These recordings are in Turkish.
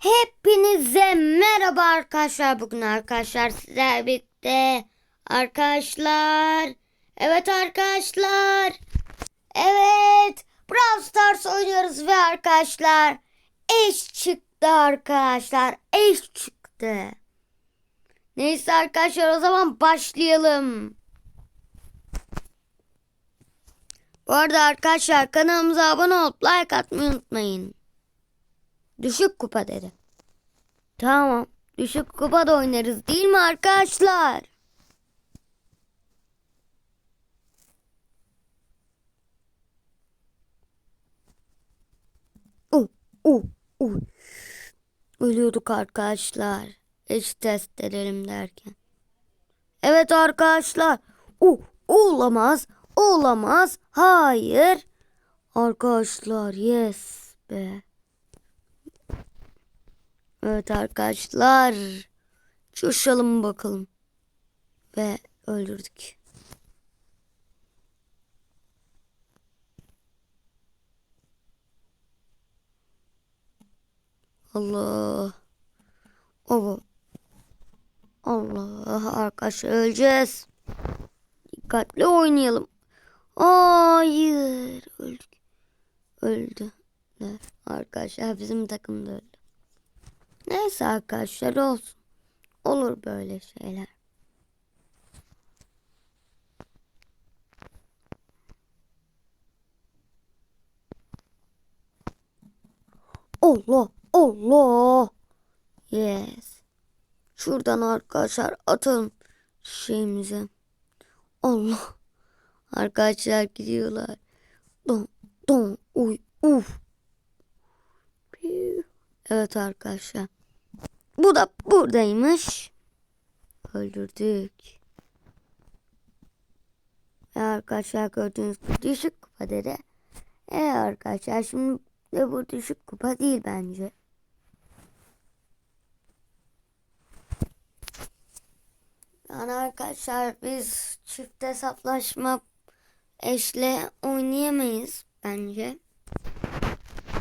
Hepinize merhaba arkadaşlar. Bugün arkadaşlar sizlerle birlikte arkadaşlar. Evet arkadaşlar. Evet. Brawl Stars oynuyoruz ve arkadaşlar eş çıktı arkadaşlar. Eş çıktı. Neyse arkadaşlar o zaman başlayalım. Bu arada arkadaşlar kanalımıza abone olup like atmayı unutmayın. Düşük kupa dedi. Tamam. Düşük kupa da oynarız değil mi arkadaşlar? Uh, uh, uh. Ölüyorduk arkadaşlar. Eş test edelim derken. Evet arkadaşlar. Uh, olamaz. Olamaz. Hayır. Arkadaşlar yes be. Evet arkadaşlar. Coşalım bakalım. Ve öldürdük. Allah. Oh. Allah arkadaşlar öleceğiz. Dikkatli oynayalım. Hayır. Öldük. Öldüler. Arkadaşlar bizim takım da öldü. Neyse arkadaşlar olsun. Olur böyle şeyler. Allah Allah. Yes. Şuradan arkadaşlar atalım şeyimizi. Allah. Arkadaşlar gidiyorlar. Don don uy uf. Evet arkadaşlar. Bu da buradaymış. Öldürdük. Ve arkadaşlar gördüğünüz gibi düşük kupa dedi. E arkadaşlar şimdi de bu düşük kupa değil bence. Yani arkadaşlar biz çift hesaplaşma eşle oynayamayız bence.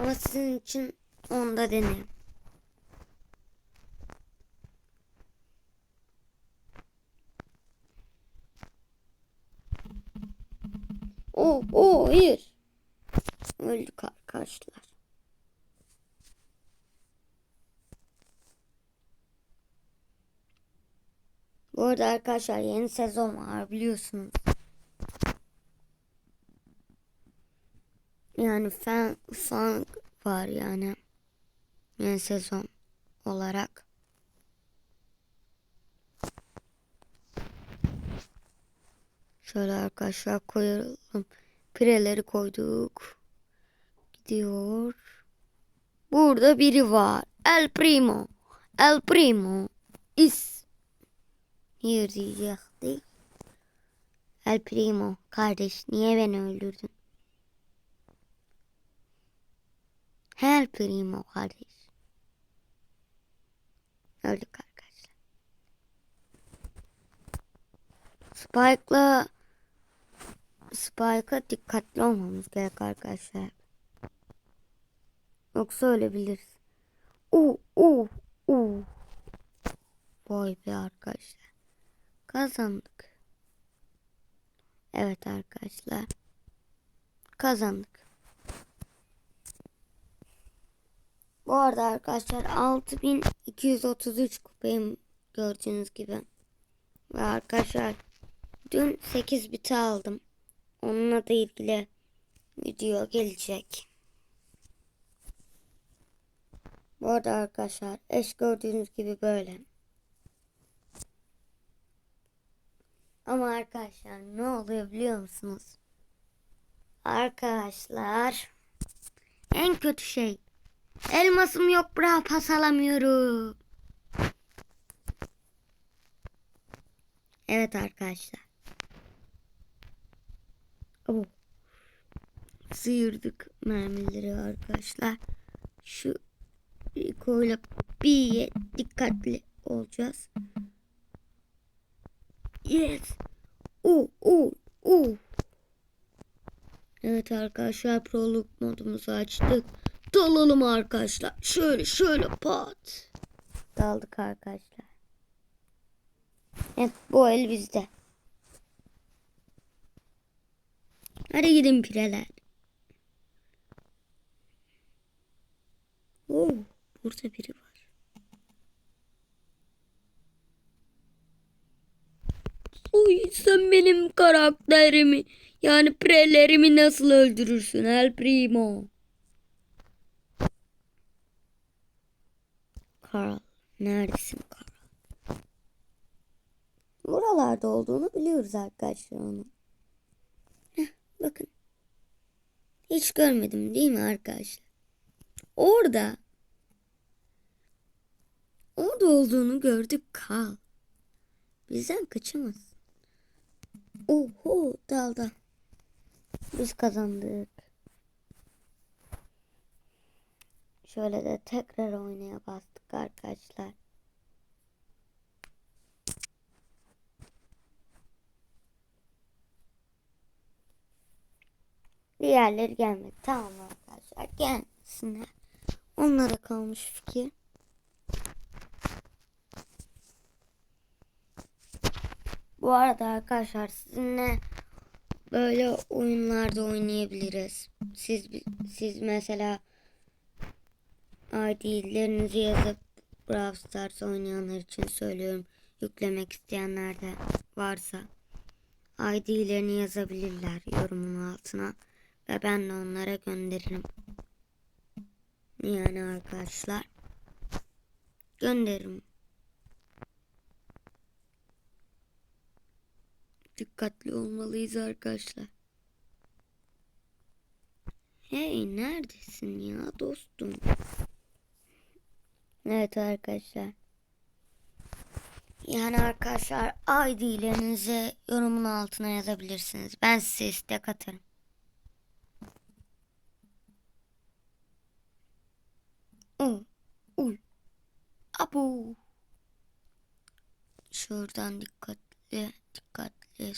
Ama sizin için onda denerim. Oo, oo, hayır. Öldük arkadaşlar. Bu arada arkadaşlar yeni sezon var biliyorsunuz. Yani fan, fan var yani. Yeni sezon olarak. Şöyle arkadaşlar koyalım. Pireleri koyduk. Gidiyor. Burada biri var. El Primo. El Primo. Is. Niye diyecekti? El Primo. Kardeş niye beni öldürdün? El Primo kardeş. Öldük arkadaşlar. Spike'la Spike'a dikkatli olmamız gerek arkadaşlar. Yoksa ölebiliriz. Uh, uh, uh. Vay be arkadaşlar. Kazandık. Evet arkadaşlar. Kazandık. Bu arada arkadaşlar 6233 kupayım gördüğünüz gibi. Ve arkadaşlar dün 8 biti aldım. Onunla da ilgili video gelecek. Bu arada arkadaşlar eş gördüğünüz gibi böyle. Ama arkadaşlar ne oluyor biliyor musunuz? Arkadaşlar en kötü şey elmasım yok bra pas alamıyorum. Evet arkadaşlar. Oh. Sıyırdık mermileri arkadaşlar. Şu koyla bir dikkatli olacağız. Yes. Uh, uh, uh. Evet arkadaşlar prolog modumuzu açtık. Dalalım arkadaşlar. Şöyle şöyle pat. Daldık arkadaşlar. Evet bu el bizde. Hadi gidin pireler. Oo, burada biri var. Uy sen benim karakterimi yani pirelerimi nasıl öldürürsün El Primo? Carl neredesin Carl? Buralarda olduğunu biliyoruz arkadaşlar onun. Bakın. Hiç görmedim değil mi arkadaşlar? Orada. Orada olduğunu gördük Carl. Bizden kaçamaz. Oho dalda. Biz kazandık. Şöyle de tekrar oynaya bastık arkadaşlar. Diğerleri gelmedi. Tamam arkadaşlar gelsinler. Onlara kalmış fikir. Bu arada arkadaşlar sizinle böyle oyunlarda oynayabiliriz. Siz siz mesela ID'lerinizi yazıp Brawl Stars oynayanlar için söylüyorum. Yüklemek isteyenler de varsa ID'lerini yazabilirler yorumun altına ve ben de onlara gönderirim. Yani arkadaşlar gönderirim. Dikkatli olmalıyız arkadaşlar. Hey neredesin ya dostum? Evet arkadaşlar. Yani arkadaşlar ID'lerinizi yorumun altına yazabilirsiniz. Ben size istek atarım. Uy. Uy. Abu. Şuradan dikkatli dikkatli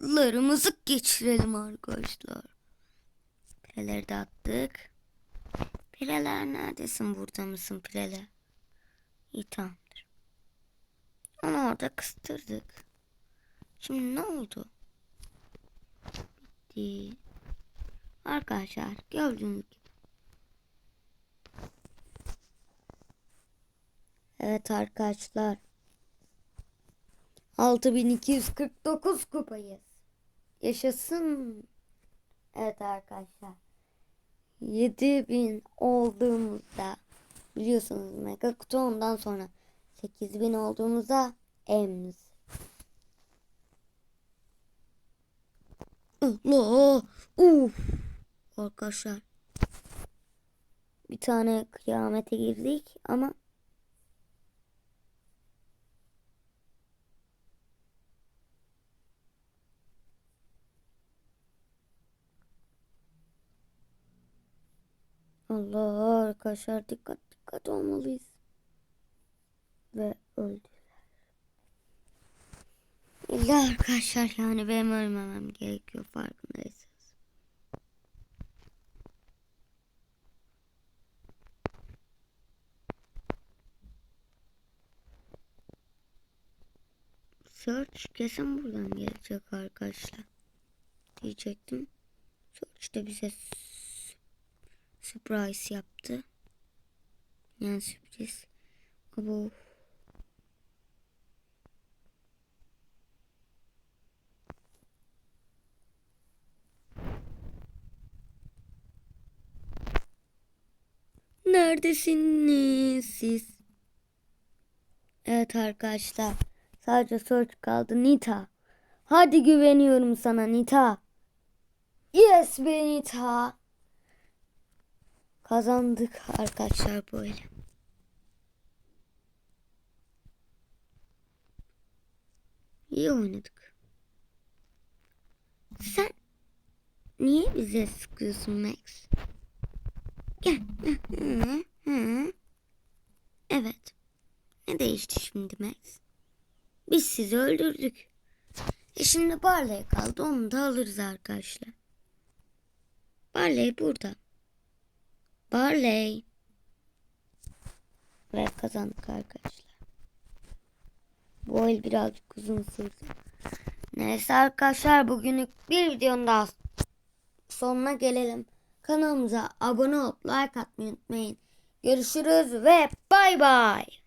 sıyırlarımızı geçirelim arkadaşlar. Pireleri de attık. Pireler neredesin burada mısın pireler? İyi tamamdır. Onu orada kıstırdık. Şimdi ne oldu? Bitti. Arkadaşlar gördüğünüz gibi. Evet arkadaşlar. 6249 kupayız. Yaşasın. Evet arkadaşlar. 7000 olduğumuzda biliyorsunuz mega kutu ondan sonra 8000 olduğumuzda emz. Allah! Uf! Arkadaşlar. Bir tane kıyamete girdik ama Allah arkadaşlar dikkat dikkat olmalıyız. Ve öldüler. İlla arkadaşlar yani benim ölmemem gerekiyor farkındaysanız. Search kesin buradan gelecek arkadaşlar. Diyecektim. Search de bize surprise yaptı. Yani sürpriz. Abo. Neredesiniz siz? Evet arkadaşlar. Sadece search kaldı. Nita. Hadi güveniyorum sana Nita. Yes be Nita. Kazandık arkadaşlar böyle. İyi oynadık. Sen niye bize sıkıyorsun Max? Gel. Evet. Ne değişti şimdi Max? Biz sizi öldürdük. E şimdi Barley kaldı. Onu da alırız arkadaşlar. Barley burada. Barley. Ve kazandık arkadaşlar. Bu el birazcık uzun sürdü. Neyse arkadaşlar bugünlük bir videonun daha sonuna gelelim. Kanalımıza abone olup like atmayı unutmayın. Görüşürüz ve bay bay.